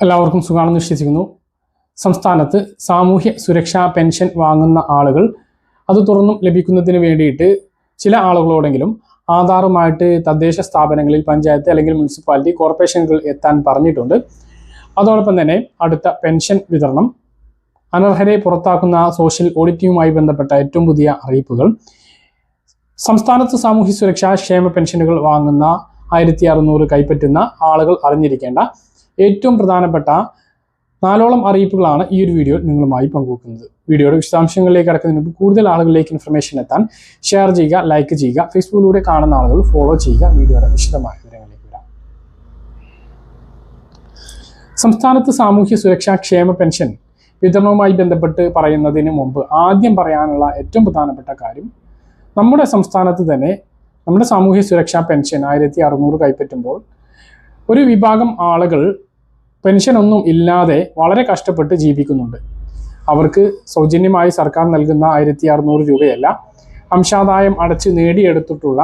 എല്ലാവർക്കും സുഖമാണെന്ന് വിശ്വസിക്കുന്നു. സംസ്ഥാനത്ത് സാമൂഹ്യ സുരക്ഷാ പെൻഷൻ വാങ്ങുന്ന ആളുകൾ അത് തുറന്നും ലഭിക്കുന്നതിന് വേണ്ടിയിട്ട് ചില ആളുകളോടെങ്കിലും ആധാറുമായിട്ട് തദ്ദേശ സ്ഥാപനങ്ങളിൽ പഞ്ചായത്ത് അല്ലെങ്കിൽ മുനിസിപ്പാലിറ്റി കോർപ്പറേഷനുകൾ എത്താൻ പറഞ്ഞിട്ടുണ്ട്. അതോടൊപ്പം തന്നെ അടുത്ത പെൻഷൻ വിതരണം അനർഹരെ പുറത്താക്കുന്ന സോഷ്യൽ ഓഡിറ്റിങ്ങുമായി ബന്ധപ്പെട്ട ഏറ്റവും പുതിയ അറിയിപ്പുകൾ സംസ്ഥാനത്ത് സാമൂഹ്യ സുരക്ഷാ ക്ഷേമ പെൻഷനുകൾ വാങ്ങുന്ന ആയിരത്തി അറുന്നൂറ് കൈപ്പറ്റുന്ന ആളുകൾ അറിഞ്ഞിരിക്കേണ്ട ഏറ്റവും പ്രധാനപ്പെട്ട നാലോളം അറിയിപ്പുകളാണ് ഈ ഒരു വീഡിയോ നിങ്ങളുമായി പങ്കുവെക്കുന്നത്. വീഡിയോയുടെ വിശദാംശങ്ങളിലേക്ക് കടക്കുന്നതിന് മുമ്പ് കൂടുതൽ ആളുകളിലേക്ക് ഇൻഫർമേഷൻ എത്താൻ ഷെയർ ചെയ്യുക ലൈക്ക് ചെയ്യുക ഫേസ്ബുക്കിലൂടെ കാണുന്ന ആളുകൾ ഫോളോ ചെയ്യുക വീഡിയോയുടെ വിശദമായ വിവരങ്ങളിലേക്ക് വരാം. സംസ്ഥാനത്ത് സാമൂഹ്യ സുരക്ഷാ ക്ഷേമ പെൻഷൻ വിതരണവുമായി ബന്ധപ്പെട്ട് പറയുന്നതിന് മുമ്പ് ആദ്യം പറയാനുള്ള ഏറ്റവും പ്രധാനപ്പെട്ട കാര്യം നമ്മുടെ സംസ്ഥാനത്ത് തന്നെ നമ്മുടെ സാമൂഹ്യ സുരക്ഷാ പെൻഷൻ ആയിരത്തി അറുന്നൂറ് കൈപ്പറ്റുമ്പോൾ ഒരു വിഭാഗം ആളുകൾ പെൻഷനൊന്നും ഇല്ലാതെ വളരെ കഷ്ടപ്പെട്ട് ജീവിക്കുന്നുണ്ട്. അവർക്ക് സൗജന്യമായി സർക്കാർ നൽകുന്ന ആയിരത്തി അറുന്നൂറ് രൂപയല്ല അംശാദായം അടച്ച് നേടിയെടുത്തിട്ടുള്ള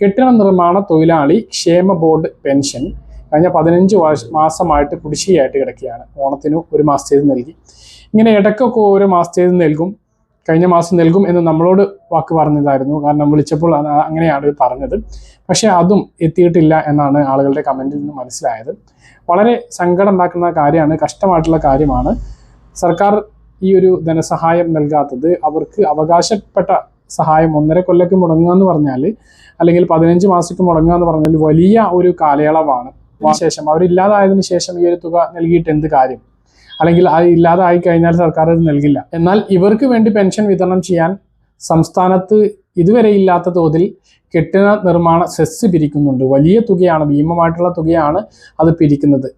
കെട്ടിട നിർമ്മാണ തൊഴിലാളി ക്ഷേമ ബോർഡ് പെൻഷൻ കഴിഞ്ഞ പതിനഞ്ച് മാസമായിട്ട് കുടിശ്ശികയായിട്ട് കിടക്കുകയാണ്. ഓണത്തിന് ഒരു മാസത്തേത് നൽകി. ഇങ്ങനെ ഇടയ്ക്കൊക്കെ ഓരോ മാസത്തേത് നൽകും. കഴിഞ്ഞ മാസം നൽകും എന്ന് നമ്മളോട് വാക്ക് പറഞ്ഞതായിരുന്നു. കാരണം വിളിച്ചപ്പോൾ അങ്ങനെയാണ് പറഞ്ഞത്. പക്ഷേ അതും എത്തിയിട്ടില്ല എന്നാണ് ആളുകളുടെ കമന്റിൽ നിന്ന് മനസ്സിലായത്. വളരെ സങ്കടം ഉണ്ടാക്കുന്ന കാര്യമാണ് കഷ്ടമായിട്ടുള്ള കാര്യമാണ്. സർക്കാർ ഈ ഒരു ധനസഹായം നൽകാത്തത് അവർക്ക് അവകാശപ്പെട്ട സഹായം ഒന്നര കൊല്ലക്ക് മുടങ്ങുക എന്ന് പറഞ്ഞാൽ അല്ലെങ്കിൽ പതിനഞ്ച് മാസത്തേക്ക് മുടങ്ങുക എന്ന് പറഞ്ഞാൽ വലിയ ഒരു കാലയളവാണ്. ശേഷം അവരില്ലാതായതിനു ശേഷം ഈ ഒരു തുക നൽകിയിട്ട് എന്ത് കാര്യം? അല്ലെങ്കിൽ അത് ഇല്ലാതായി കഴിഞ്ഞാൽ സർക്കാർ അത് നൽകില്ല. എന്നാൽ ഇവർക്ക് വേണ്ടി പെൻഷൻ വിതരണം ചെയ്യാൻ സംസ്ഥാനത്ത് ഇതുവരെ ഇല്ലാത്ത തോതിൽ കെട്ടിട നിർമ്മാണ സെസ് പിരിക്കുന്നുണ്ട്. വലിയ തുകയാണ് ഭീമമായിട്ടുള്ള തുകയാണ് അത് പിരിക്കുന്നത്.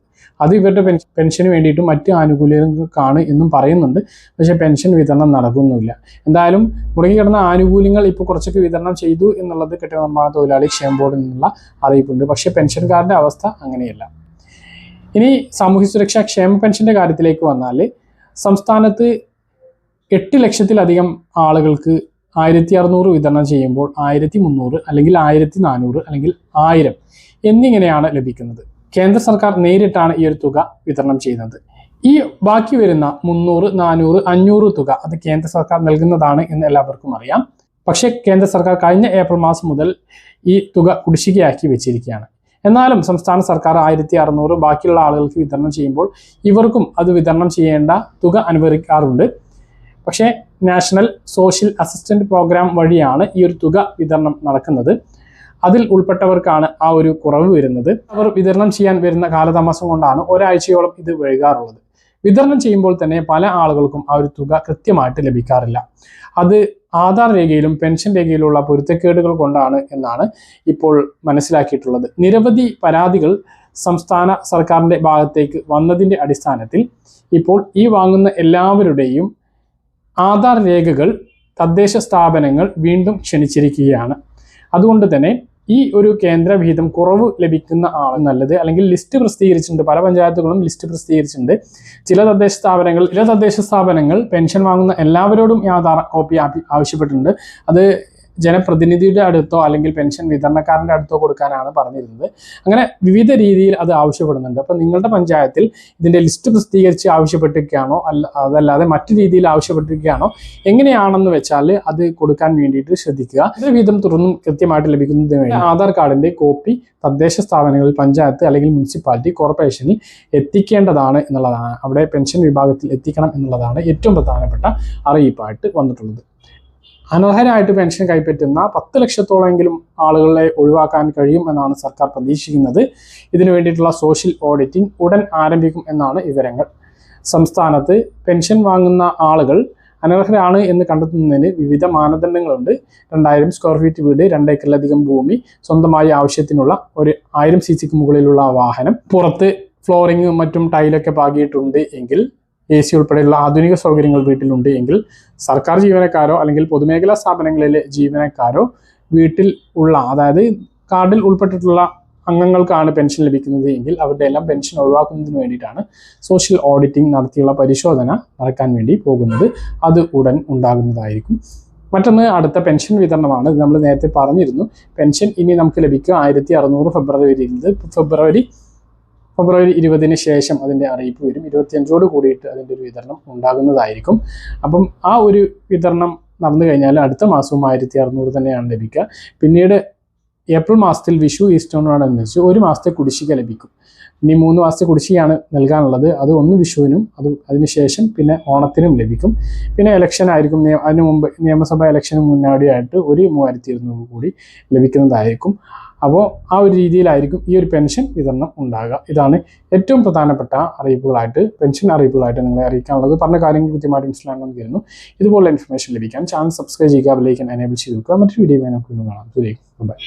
അത് ഇവരുടെ പെൻഷൻ പെൻഷന് വേണ്ടിയിട്ടും മറ്റ് ആനുകൂല്യങ്ങൾക്കാണ് എന്നും പറയുന്നുണ്ട്. പക്ഷേ പെൻഷൻ വിതരണം നടക്കുന്നില്ല. എന്തായാലും മുടങ്ങിക്കിടന്ന ആനുകൂല്യങ്ങൾ ഇപ്പോൾ കുറച്ചൊക്കെ വിതരണം ചെയ്തു എന്നുള്ളത് കെട്ടിട നിർമ്മാണ തൊഴിലാളി ക്ഷേമ ബോർഡിൽ നിന്നുള്ള അറിയിപ്പുണ്ട്. പക്ഷേ പെൻഷൻകാരുടെ അവസ്ഥ അങ്ങനെയല്ല. ഇനി സാമൂഹ്യ സുരക്ഷാ ക്ഷേമ പെൻഷന്റെ കാര്യത്തിലേക്ക് വന്നാൽ സംസ്ഥാനത്ത് എട്ട് ലക്ഷത്തിലധികം ആളുകൾക്ക് ആയിരത്തി അറുന്നൂറ് വിതരണം ചെയ്യുമ്പോൾ ആയിരത്തി മുന്നൂറ് അല്ലെങ്കിൽ ആയിരത്തി നാനൂറ് അല്ലെങ്കിൽ ആയിരം എന്നിങ്ങനെയാണ് ലഭിക്കുന്നത്. കേന്ദ്ര സർക്കാർ നേരിട്ടാണ് ഈ ഒരു തുക വിതരണം ചെയ്യുന്നത്. ഈ ബാക്കി വരുന്ന മുന്നൂറ് നാനൂറ് അഞ്ഞൂറ് തുക അത് കേന്ദ്ര സർക്കാർ നൽകുന്നതാണ് എന്ന് എല്ലാവർക്കും അറിയാം. പക്ഷേ കേന്ദ്ര സർക്കാർ കഴിഞ്ഞ ഏപ്രിൽ മാസം മുതൽ ഈ തുക കുടിശ്ശികയാക്കി വെച്ചിരിക്കുകയാണ്. എന്നാലും സംസ്ഥാന സർക്കാർ ആയിരത്തി അറുന്നൂറ് ബാക്കിയുള്ള ആളുകൾക്ക് വിതരണം ചെയ്യുമ്പോൾ ഇവർക്കും അത് വിതരണം ചെയ്യേണ്ട തുക അനുവദിക്കാറുണ്ട്. പക്ഷേ നാഷണൽ സോഷ്യൽ അസിസ്റ്റന്റ് പ്രോഗ്രാം വഴിയാണ് ഈ ഒരു തുക വിതരണം നടക്കുന്നത്. അതിൽ ഉൾപ്പെട്ടവർക്കാണ് ആ ഒരു കുറവ് വരുന്നത്. അവർ വിതരണം ചെയ്യാൻ വരുന്ന കാലതാമസം കൊണ്ടാണ് ഒരാഴ്ചയോളം ഇത് വൈകാറുള്ളത്. വിതരണം ചെയ്യുമ്പോൾ തന്നെ പല ആളുകൾക്കും ആ ഒരു തുക കൃത്യമായിട്ട് ലഭിക്കാറില്ല. അത് ആധാർ രേഖയിലും പെൻഷൻ രേഖയിലുള്ള പൊരുത്തക്കേടുകൾ കൊണ്ടാണ് എന്നാണ് ഇപ്പോൾ മനസ്സിലാക്കിയിട്ടുള്ളത്. നിരവധി പരാതികൾ സംസ്ഥാന സർക്കാരിന്റെ ഭാഗത്തേക്ക് വന്നതിന്റെ അടിസ്ഥാനത്തിൽ ഇപ്പോൾ ഈ വാങ്ങുന്ന എല്ലാവരുടെയും ആധാർ രേഖകൾ തദ്ദേശ സ്ഥാപനങ്ങൾ വീണ്ടും ക്ഷണിച്ചിരിക്കുകയാണ്. അതുകൊണ്ട് തന്നെ ഈ ഒരു കേന്ദ്ര വിഹിതം കുറവ് ലഭിക്കുന്ന ആണ് നല്ലത്. അല്ലെങ്കിൽ ലിസ്റ്റ് പ്രസിദ്ധീകരിച്ചിട്ടുണ്ട്. പല പഞ്ചായത്തുകളും ലിസ്റ്റ് പ്രസിദ്ധീകരിച്ചിട്ടുണ്ട്. ചില തദ്ദേശ സ്ഥാപനങ്ങൾ ചില തദ്ദേശ സ്ഥാപനങ്ങൾ പെൻഷൻ വാങ്ങുന്ന എല്ലാവരോടും ഈ ആധാർ കോപ്പി ആവശ്യപ്പെട്ടിട്ടുണ്ട്. അത് ജനപ്രതിനിധിയുടെ അടുത്തോ അല്ലെങ്കിൽ പെൻഷൻ വിതരണക്കാരന്റെ അടുത്തോ കൊടുക്കാനാണ് പറഞ്ഞിരുന്നത്. അങ്ങനെ വിവിധ രീതിയിൽ അത് ആവശ്യപ്പെടുന്നുണ്ട്. അപ്പം നിങ്ങളുടെ പഞ്ചായത്തിൽ ഇതിന്റെ ലിസ്റ്റ് പ്രസിദ്ധീകരിച്ച് ആവശ്യപ്പെട്ടിരിക്കുകയാണോ? അല്ല അതല്ലാതെ മറ്റു രീതിയിൽ ആവശ്യപ്പെട്ടിരിക്കുകയാണോ? എങ്ങനെയാണെന്ന് വെച്ചാൽ അത് കൊടുക്കാൻ വേണ്ടിയിട്ട് ശ്രദ്ധിക്കുക. ഇത് വീതം തുറന്നും കൃത്യമായിട്ട് ലഭിക്കുന്നതിന് വേണ്ടി ആധാർ കാർഡിന്റെ കോപ്പി തദ്ദേശ സ്ഥാപനങ്ങളിൽ പഞ്ചായത്ത് അല്ലെങ്കിൽ മുനിസിപ്പാലിറ്റി കോർപ്പറേഷനിൽ എത്തിക്കേണ്ടതാണ് എന്നുള്ളതാണ്. അവിടെ പെൻഷൻ വിഭാഗത്തിൽ എത്തിക്കണം എന്നുള്ളതാണ് ഏറ്റവും പ്രധാനപ്പെട്ട അറിയിപ്പായിട്ട് വന്നിട്ടുള്ളത്. അനർഹരായിട്ട് പെൻഷൻ കൈപ്പറ്റുന്ന പത്ത് ലക്ഷത്തോളമെങ്കിലും ആളുകളെ ഒഴിവാക്കാൻ കഴിയും എന്നാണ് സർക്കാർ പ്രതീക്ഷിക്കുന്നത്. ഇതിനു വേണ്ടിയിട്ടുള്ള സോഷ്യൽ ഓഡിറ്റിംഗ് ഉടൻ ആരംഭിക്കും എന്നാണ് വിവരങ്ങൾ. സംസ്ഥാനത്ത് പെൻഷൻ വാങ്ങുന്ന ആളുകൾ അനർഹരാണ് എന്ന് കണ്ടെത്തുന്നതിന് വിവിധ മാനദണ്ഡങ്ങളുണ്ട്. രണ്ടായിരം സ്ക്വയർ ഫീറ്റ് വീട് രണ്ടേക്കറിലധികം ഭൂമി സ്വന്തമായി ആവശ്യത്തിനുള്ള ഒരു ആയിരം സി സിക്ക് മുകളിലുള്ള വാഹനം പുറത്ത് ഫ്ലോറിങ്ങും മറ്റും ടൈലൊക്കെ പാകിയിട്ടുണ്ട് എങ്കിൽ എ സി ഉൾപ്പെടെയുള്ള ആധുനിക സൗകര്യങ്ങൾ വീട്ടിലുണ്ട് എങ്കിൽ സർക്കാർ ജീവനക്കാരോ അല്ലെങ്കിൽ പൊതുമേഖലാ സ്ഥാപനങ്ങളിലെ ജീവനക്കാരോ വീട്ടിൽ ഉള്ള അതായത് കാർഡിൽ ഉൾപ്പെട്ടിട്ടുള്ള അംഗങ്ങൾക്കാണ് പെൻഷൻ ലഭിക്കുന്നത് എങ്കിൽ അവരുടെ എല്ലാം പെൻഷൻ ഒഴിവാക്കുന്നതിന് വേണ്ടിയിട്ടാണ് സോഷ്യൽ ഓഡിറ്റിംഗ് നടത്തിയുള്ള പരിശോധന നടക്കാൻ വേണ്ടി പോകുന്നത്. അത് ഉടൻ ഉണ്ടാകുന്നതായിരിക്കും. മറ്റൊന്ന് അടുത്ത പെൻഷൻ വിതരണമാണ്. നമ്മൾ നേരത്തെ പറഞ്ഞിരുന്നു. പെൻഷൻ ഇനി നമുക്ക് ലഭിക്കുക ആയിരത്തി ഫെബ്രുവരിയിൽ ഫെബ്രുവരി ഫെബ്രുവരി ഇരുപതിന് ശേഷം അതിന്റെ അറിയിപ്പ് വരും. ഇരുപത്തിയഞ്ചോട് കൂടിയിട്ട് അതിന്റെ ഒരു വിതരണം ഉണ്ടാകുന്നതായിരിക്കും. അപ്പം ആ ഒരു വിതരണം നടന്നു കഴിഞ്ഞാൽ അടുത്ത മാസവും ആയിരത്തി അറുന്നൂറ് തന്നെയാണ് ലഭിക്കുക. പിന്നീട് ഏപ്രിൽ മാസത്തിൽ വിഷു ഈസ്റ്ററിനോടനുബന്ധിച്ച് ഒരു മാസത്തെ കുടിശ്ശിക ലഭിക്കും. ഇനി മൂന്ന് മാസത്തെ കുടിശ്ശികയാണ് നൽകാനുള്ളത്. അത് ഒന്ന് വിഷുവിനും അത് അതിനുശേഷം പിന്നെ ഓണത്തിനും ലഭിക്കും. പിന്നെ ഇലക്ഷൻ ആയിരിക്കും. അതിന് മുമ്പ് നിയമസഭാ ഇലക്ഷന് മുന്നോടിയായിട്ട് ഒരു മൂവായിരത്തി ഇരുന്നൂറ് കൂടി ലഭിക്കുന്നതായിരിക്കും. അപ്പോൾ ആ ഒരു രീതിയിലായിരിക്കും ഈ ഒരു പെൻഷൻ വിതരണം ഉണ്ടാകുക. ഇതാണ് ഏറ്റവും പ്രധാനപ്പെട്ട അറിയിപ്പുകളായിട്ട് പെൻഷൻ അറിയിപ്പുകളായിട്ട് നിങ്ങളെ അറിയിക്കാനുള്ളത്. പറഞ്ഞ കാര്യങ്ങൾ കൃത്യമായിട്ട് മനസ്സിലാണെന്ന് കരുതുന്നു ഇതുപോലുള്ള ഇൻഫർമേഷൻ ലഭിക്കാൻ ചാനൽ സബ്സ്ക്രൈബ് ചെയ്യുക അതിലേക്ക് എനേബിൾ ചെയ്ത് വെക്കുക. മറ്റൊരു വീഡിയോ വീണ്ടും കാണാം. ബൈ